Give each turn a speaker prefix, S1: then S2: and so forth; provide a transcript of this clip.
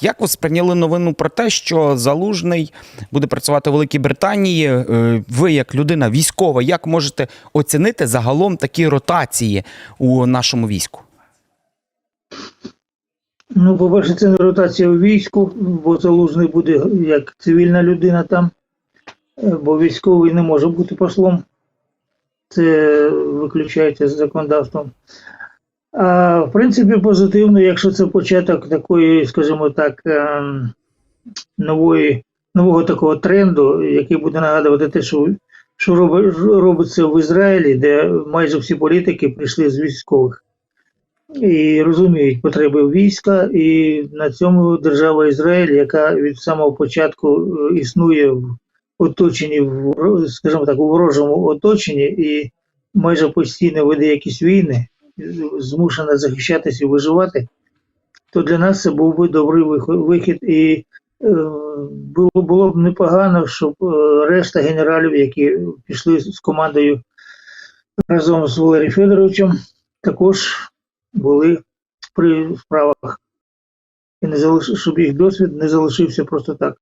S1: Як ви сприйняли новину про те, що Залужний буде працювати у Великій Британії? Е, Ви, як людина військова, як можете оцінити загалом такі ротації у нашому війську?
S2: Ну, по-перше, це не ротація в війську, бо залужний буде як цивільна людина там, е, бо військовий не може бути послом. Це виключається законодавством. В принципі, позитивно, якщо це початок такої, скажімо так, ем, нової, нового такого тренду, який буде нагадувати те, що, що робиться в Ізраїлі, де майже всі політики прийшли з військових і розуміють потреби війська, і на цьому держава Ізраїль, яка від самого початку е, існує в оточенні, скажімо так, у ворожому оточенні, і майже постійно веде якісь війни, змушена захищатися і виживати, то для нас це був би добрий вихід. І е, було, було б непогано, щоб е, решта генералів, які пішли з командою разом з Валерієм Федоровичем, також були при справах і не залиш... щоб їх досвід не залишився просто так.